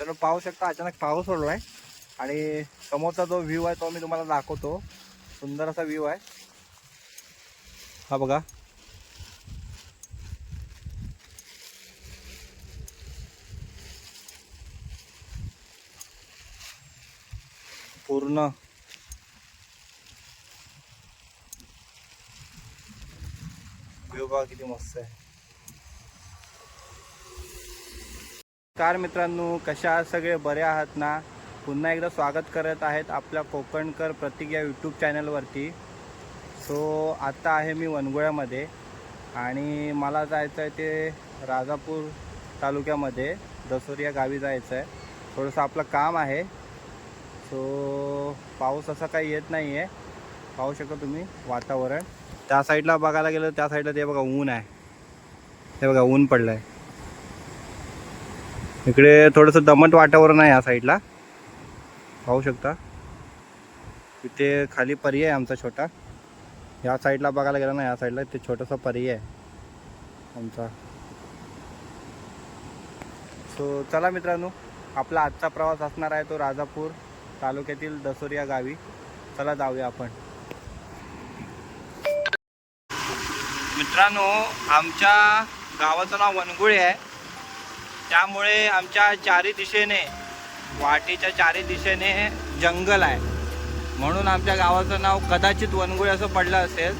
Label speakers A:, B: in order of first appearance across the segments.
A: तर पाहू शकता अचानक पाऊस पडलो आहे आणि समोरचा जो व्ह्यू आहे तो मी तुम्हाला दाखवतो. सुंदर असा व्ह्यू आहे. हा बघा. पूर्ण. व्ह्यू बघा किती मस्त आहे. कार मित्रांनो कशा आहात सगळे? बरे आहात ना? पुन्हा एकदा स्वागत करत आहेत आपल्या कोकणकर प्रतीक या यूट्यूब चॅनलवरती सो आत्ता आहे मी वनगोळ्यामध्ये आणि मला जायचं आहे ते राजापूर तालुक्यामध्ये. दसोरी या गावी जायचं आहे थोडंसं आपलं काम आहे. सो पाऊस असा काही येत नाही आहे पाहू शकता तुम्ही वातावरण. त्या साईडला बघायला गेलं त्या साईडला ते बघा ऊन आहे. ते बघा ऊन पडलं आहे इकडे थोडंसं दमट वातावरण आहे या साईडला. पाहू शकता. इथे खाली पर्याय आहे आमचा छोटा. या साईडला बघायला गेलं ना या साईडला इथे छोटासा पर्याय आहे आमचा. सो चला मित्रांनो आपला आजचा प्रवास असणार आहे तो राजापूर तालुक्यातील दसोरिया गावी. चला जाऊया आपण. मित्रांनो आमच्या गावाचं नाव वनगुळे आहे. त्यामुळे आमच्या चारी दिशेने वाटेच्या चारी दिशेने जंगल आहे. म्हणून आमच्या गावाचं नाव कदाचित वनगुळे असं पडलं असेल.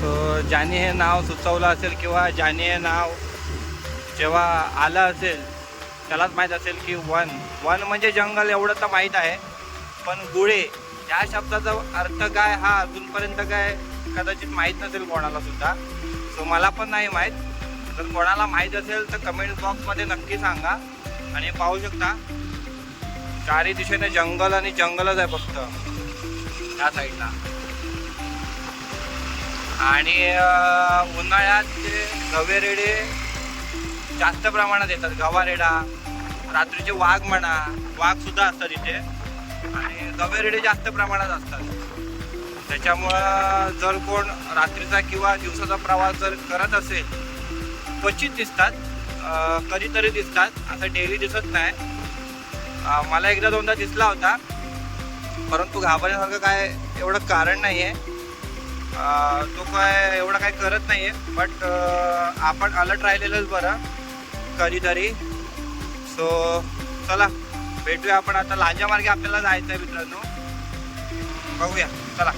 A: सो ज्याने हे नाव सुचवलं असेल किंवा ज्याने हे नाव जेव्हा आलं असेल त्यालाच माहीत असेल की वन. वन म्हणजे जंगल एवढं तर माहीत आहे पण गुळे या शब्दाचा अर्थ काय हा अजूनपर्यंत काय कदाचित माहीत नसेल कोणाला सुद्धा सो मला पण नाही माहीत. जर कोणाला माहीत असेल तर कमेंट बॉक्समध्ये नक्की सांगा. आणि पाहू शकता चारी दिशेने जंगल आणि जंगलच आहे फक्त त्या साईडला आणि उन्हाळ्यात ते गवेरेडे जास्त प्रमाणात येतात गवारेडा रात्रीचे वाघ म्हणा वाघ सुद्धा असतात इथे. आणि गवेरेडे जास्त प्रमाणात असतात. त्याच्यामुळं जर कोण रात्रीचा किंवा दिवसाचा प्रवास जर करत असेल क्वचित दिसतात कधीतरी दिसतात. असं डेली दिसत नाही. मला एकदा दोनदा दिसला होता. परंतु घाबरण्यासारखं काय एवढं कारण नाही आहे तो काय एवढं काय करत नाही आहे बट आपण अलर्ट राहिलेलंच बरं. कधीतरी. सो चला. भेटूया आपण आता. लांजा मार्गे आपल्याला जायचं आहे मित्रांनो. बघूया. चला.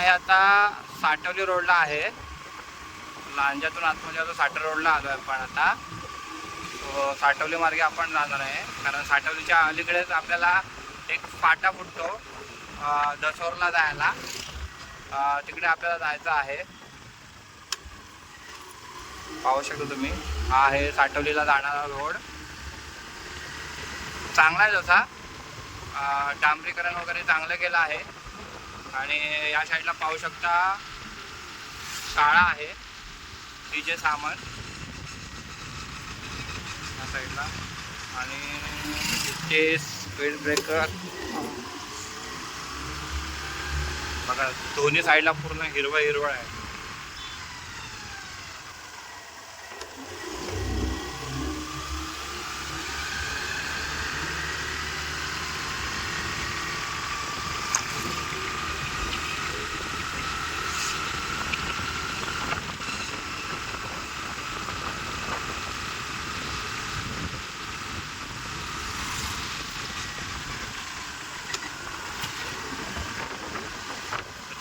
A: आहे आता साठवली रोडला आहे. लांजातून आतमध्ये आता साठवली रोडला आलो आहे आपण आता. साठवली मार्गे आपण जाणार आहे. कारण साठवलीच्या अलीकडेच आपल्याला एक फाटा फुटतो दसोरला जायला. तिकडे आपल्याला जायचं आहे. पाहू शकता तुम्ही. हा आहे साठवलीला जाणारा रोड. चांगला आहे जसा डांबरीकरण वगैरे चांगलं केलं आहे. आणि या साईडला पाहू शकता शाळा आहे. डीजे सामान या साईडला. आणि इथे स्पीड ब्रेकर. बघा दोन्ही साईडला पूर्ण हिरवळ हिरवळ आहे.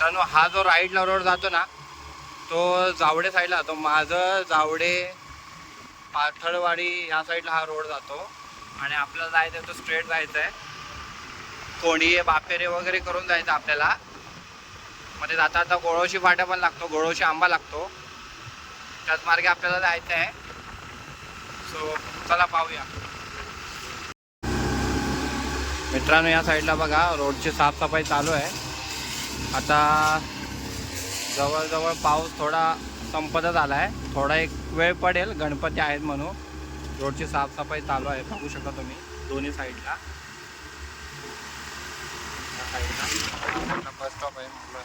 A: मित्रांनो हा जो राईटला रोड जातो ना तो जावडे साईडला जातो. माझं जावडे पाथळवाडी ह्या साईडला हा रोड जातो. आणि आपल्याला जायचं आहे तो स्ट्रेट जायचं आहे कोणी बापेरे वगैरे करून जायचं आपल्याला. मध्ये जाता आता गोळोशी फाटा पण लागतो गोळोशी आंबा लागतो. त्याच मार्गे आपल्याला जायचं आहे. सो चला पाहूया. मित्रांनो या साईडला बघा रोडची साफसफाई चालू आहे. आता जवळजवळ पाऊस थोडा संपतच आला आहे थोडा एक वेळ पडेल. गणपती आहेत म्हणून. रोडची साफसफाई चालू आहे. बघू शकता तुम्ही. दोन्ही साईडला. बस स्टॉप आहे म्हटलं.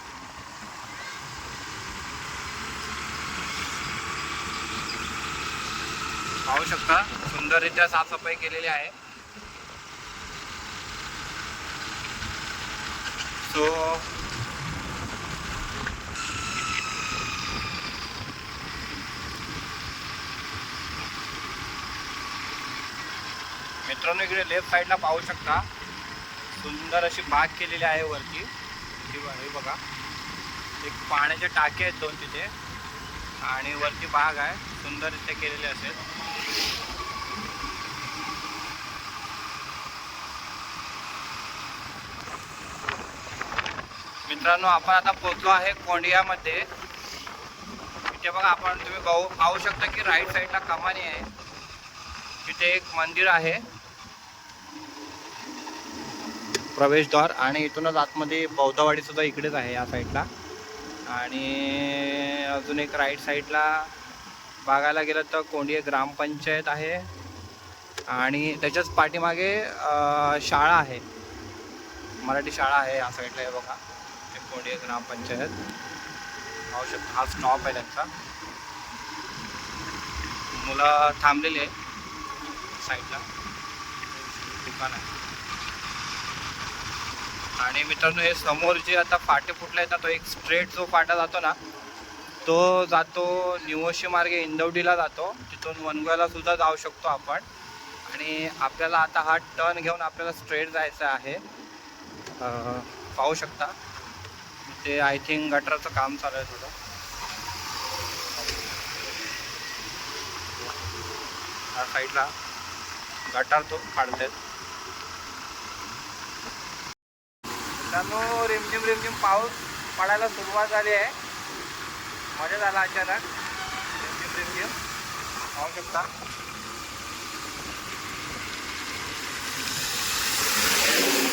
A: पाहू शकता सुंदररित्या साफसफाई केलेली आहे. सो मित्रांनो इकडे लेफ्ट साईडला पाहू शकता. सुंदर अशी बाग केलेली आहे वरती. हे बघा एक पाण्याचे टाके आहेत दोन तिथे. आणि वरती बाग आहे. सुंदर इथे केलेली असेल मित्रांनो आपण आता पोहोचलो आहे कोंडियामध्ये. इथे बघा आपण तुम्ही पाहू पाहू शकता की राईट साईडला कमानी आहे. तिथे एक मंदिर आहे. प्रवेशद्वार आणि इथूनच आतमध्ये बौद्धवाडीसुद्धा इकडेच आहे या साईडला. आणि अजून एक राईट साईडला बघायला गेलं तर कोंडिया ग्रामपंचायत आहे. आणि त्याच्याच पाठीमागे शाळा आहे. मराठी शाळा आहे या साईडला हे बघा. ते कोंडिया ग्रामपंचायत. पाहू शकतो हा स्टॉप आहे त्यांचा. मुलं थांबलेली आहे साईडला. दुकान आहे. आणि मित्रांनो हे समोर जे आता फाटे फुटले आहेत ना तो एक स्ट्रेट जो फाटा जातो ना तो जातो निवोशी मार्गे इंदवडीला जातो. तिथून वनगावला सुद्धा जाऊ शकतो आपण. आणि आपल्याला आता हा टर्न घेऊन आपल्याला स्ट्रेट जायचं आहे. पाहू शकता. ते आय थिंक गटराचं काम चालू आहे थोडं. या साईडला गटार तो काढतात मित्रांनो रिमझिम रिमझिम पाऊस पडायला सुरुवात झाली आहे. मजा झाला अचानक. रिमझिम रिमझिम. पाहू शकता. बहुतेक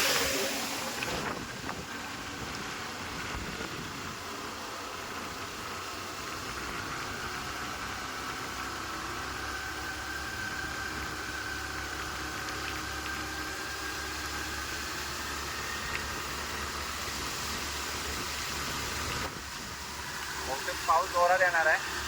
A: पाऊस जोरात येणार आहे.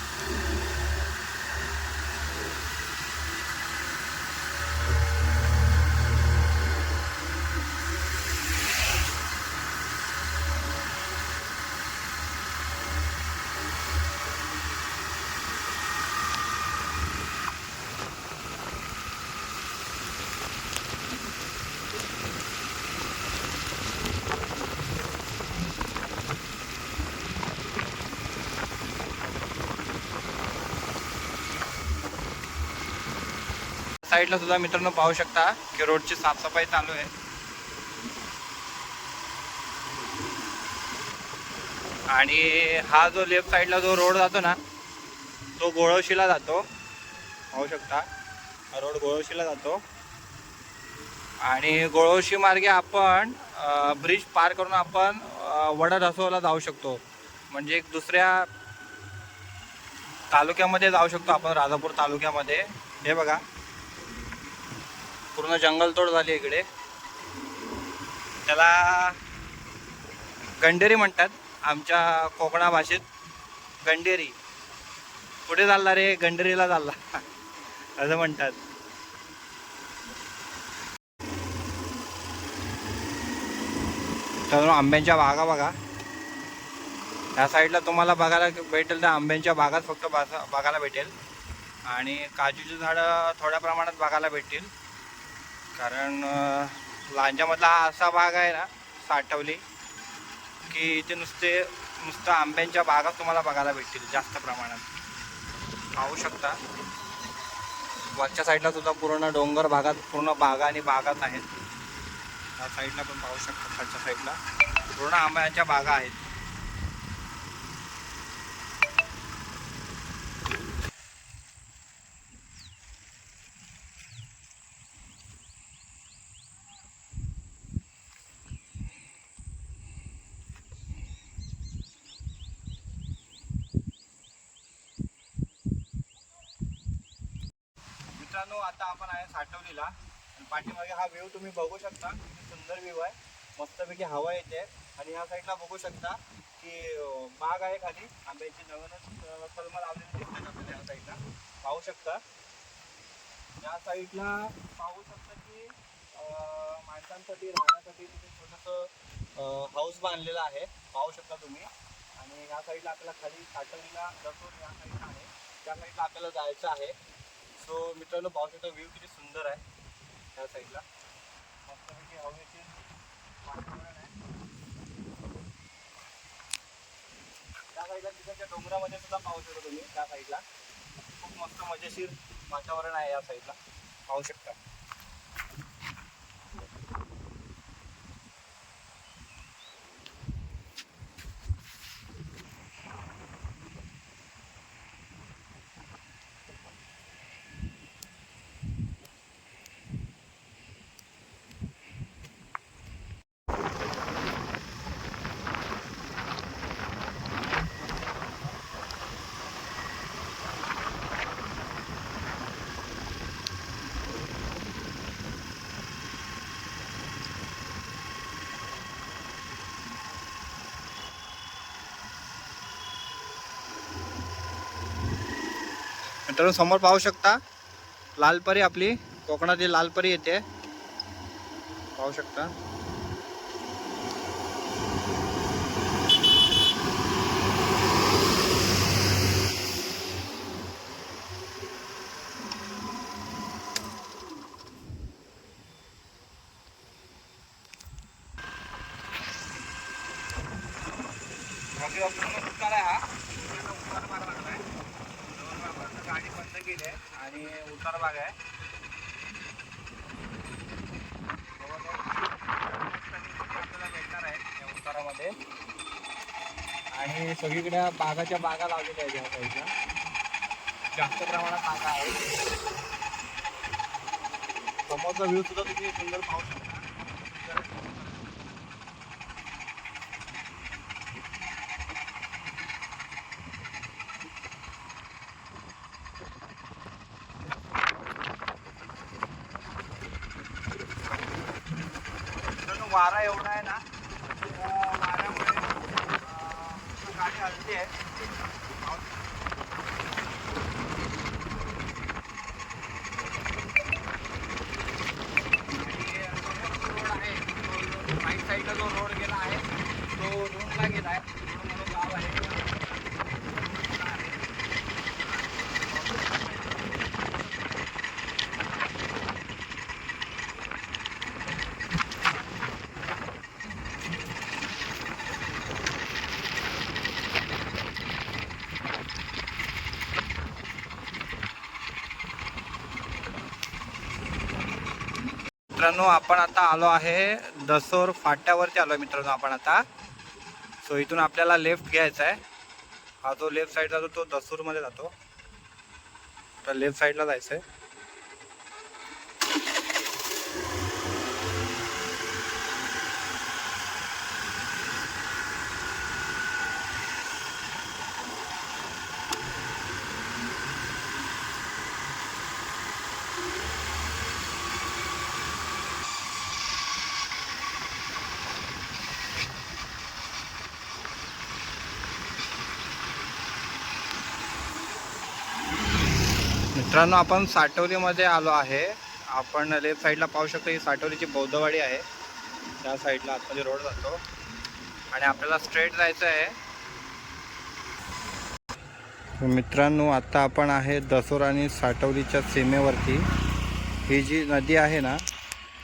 A: साईडला सुद्धा मित्रांनो पाहू शकता की रोडची साफसफाई चालू आहे. आणि हा जो लेफ्ट साईडला जो रोड जातो ना तो गोळवशीला जातो. पाहू शकता. हा रोड गोळवशीला जातो. आणि गोळवशी मार्गे आपण ब्रिज पार करून आपण वडा रसोला जाऊ शकतो. म्हणजे एक दुसऱ्या तालुक्यामध्ये जाऊ शकतो आपण राजापूर तालुक्यामध्ये. हे बघा. पूर्ण जंगलतोड झाली इकडे. त्याला गंडेरी म्हणतात आमच्या कोकणा भाषेत. गंडेरी. कुठे चालला रे गंडेरीला चालला. असं म्हणतात. तर आंब्यांच्या बागा बघा. त्या साईडला तुम्हाला बघायला भेटेल तर आंब्यांच्या बागात फक्त बघायला भेटेल. आणि काजूची झाडं थोड्या प्रमाणात बघायला भेटतील. कारण लांजामधला हा असा भाग आहे ना साठवली की इथे नुसते नुसतं आंब्यांच्या बागा तुम्हाला बघायला भेटतील जास्त प्रमाणात. पाहू शकता. वरच्या साईडला सुद्धा पूर्ण डोंगर भागात पूर्ण बागा आणि बागात आहेत. त्या साईडला पण पाहू शकता खालच्या साईडला पूर्ण आंब्यांच्या बागा आहेत. मित्रांनो आता आपण आहे साठवलीला. आणि पाठीमागे हा व्ह्यू तुम्ही बघू शकता. किती सुंदर व्ह्यू आहे. मस्तपैकी हवा येते. आणि ह्या साईडला बघू शकता की बाग आहे खाली. आंब्याची नवीनच कलम लावलेली दिसतात आपल्याला ह्या साईडला पाहू शकता. या साईडला पाहू शकता की माणसांसाठी राहण्यासाठी तिथे छोटंसं हाऊस बांधलेलं आहे. पाहू शकता तुम्ही. आणि ह्या साईडला आपल्याला खाली साठवलीला दसून या साईडला आहे. त्या साईडला आपल्याला जायचं आहे. सो मित्रांनो पाहू शकता व्ह्यू किती सुंदर आहे त्या साईडला मस्तपैकी हवेचे वातावरण आहे. त्या साईडला तिकडच्या डोंगरामध्ये सुद्धा पाहू शकता तुम्ही त्या साईडला खूप मस्त मजेशीर वातावरण आहे या साईडला पाहू शकता. मित्रांनो समोर पाहू शकता लालपरी आपली कोकणातील लालपरी येते. पाहू शकता. हा? गेली आहे आणि उतार भाग आहे. आपल्याला भेटणार आहे या उतारामध्ये. आणि सगळीकडे बागाच्या बागा लावलेल्या आहेत या साईडला. जास्त प्रमाणात बागा आहेत. समोरचा व्ह्यू सुद्धा तुम्ही सुंदर पाहू शकता मित्रांनो, वारा एवढा आहे ना त्या वाऱ्यामुळे अं, गाडी हलते आहे रोड आहे तो राईट साईडला जो रोड गेला आहे तो रूमला गेला आहे रोड म्हणून गाव आहे मित्रांनो आपण आता आलो आहे दसोर फाट्यावरती आलो आहे मित्रांनो आपण आता. सो इथून आपल्याला लेफ्ट घ्यायचा आहे. हा जो लेफ्ट साईडला जो तो दसूरमध्ये जातो. तर लेफ्ट साईडला जायचं आहे मित्रांनो आपण साठवलीमध्ये आलो आहे. आपण लेफ्ट साईडला पाहू शकतो ही साठवलीची बौद्धवाडी आहे. त्या साईडला आतमध्ये रोड जातो. आणि आपल्याला स्ट्रेट जायचं आहे. मित्रांनो आता आपण आहे दसोर आणि साठवलीच्या सीमेवरती. ही जी नदी आहे ना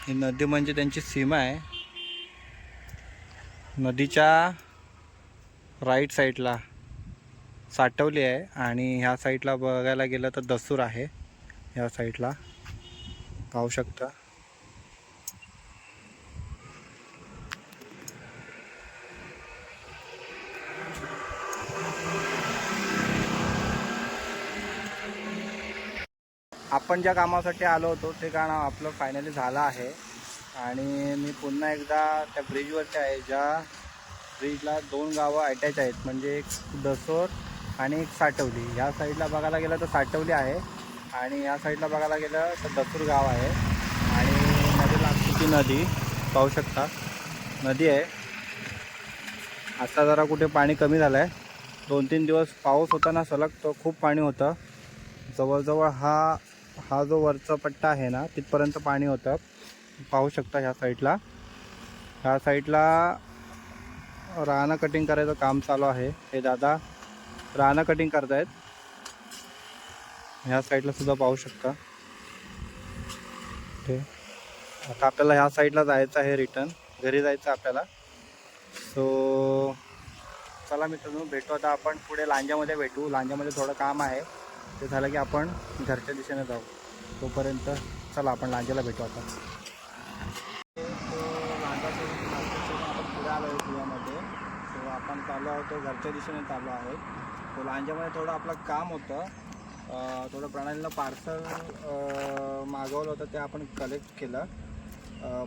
A: ही नदी म्हणजे त्यांची सीमा आहे. नदीच्या राईट साईडला साठवली आहे आणि ह्या साईडला बघायला गेलं तर दसूर आहे. ह्या साईडला. पाहू शकता. आपण ज्या कामासाठी आलो होतो ते काम आपलं फायनली झालं आहे. आणि मी पुन्हा एकदा त्या ब्रिजवरती आहे ज्या ब्रिजला दोन गावं अटॅच आहेत. म्हणजे एक दसोर आणि एक साठवली. ह्या साईडला बघायला गेलं तर साठवली आहे.
B: आणि या साईडला बघायला गेलं तर दसूर गाव आहे. आणि नदी लागते ती नदी. पाहू शकता. नदी आहे. आता जरा कुठे पाणी कमी झालं आहे दोन तीन दिवस पाऊस होता ना सलग तो खूप पाणी होतं. जवळजवळ हा हा जो वरचा पट्टा आहे ना तिथपर्यंत पाणी होतं. पाहू शकता ह्या साईडला. ह्या साईडला रानं कटिंग करायचं काम चालू आहे. हे दादा रानं कटिंग करतायत. ह्या साईडला सुद्धा पाहू शकता. आता आपल्याला ह्या साईडला जायचं आहे रिटर्न घरी जायचं आपल्याला. सो चला मित्रांनो भेटू आता आपण पुढे लांजामध्ये भेटू. लांजामध्ये थोडं काम आहे. ते झालं की आपण घरच्या दिशेने जाऊ. तोपर्यंत चला आपण लांजाला भेटू आता. लांजा आपण पुढे आलो आहे सो आपण चालू आहोत घरच्या दिशेने चालू आहे. तो लांजामध्ये थोडं आपलं काम होतं. थोडं प्रणालीला पार्सल मागवलं होतं ते आपण कलेक्ट केलं.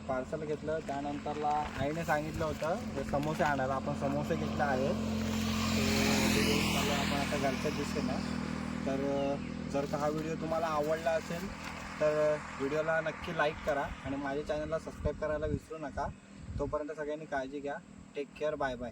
B: पार्सल घेतलं. त्यानंतरला आईने सांगितलं होतं ते समोसे आणायला आपण समोसे घेतले आहेत. आपण आता घरच्या दिशेनं तर जर का हा व्हिडिओ तुम्हाला आवडला असेल तर व्हिडिओला नक्की लाईक करा आणि माझ्या चॅनलला सबस्क्राईब करायला विसरू नका. तोपर्यंत सगळ्यांनी काळजी घ्या. Take care bye bye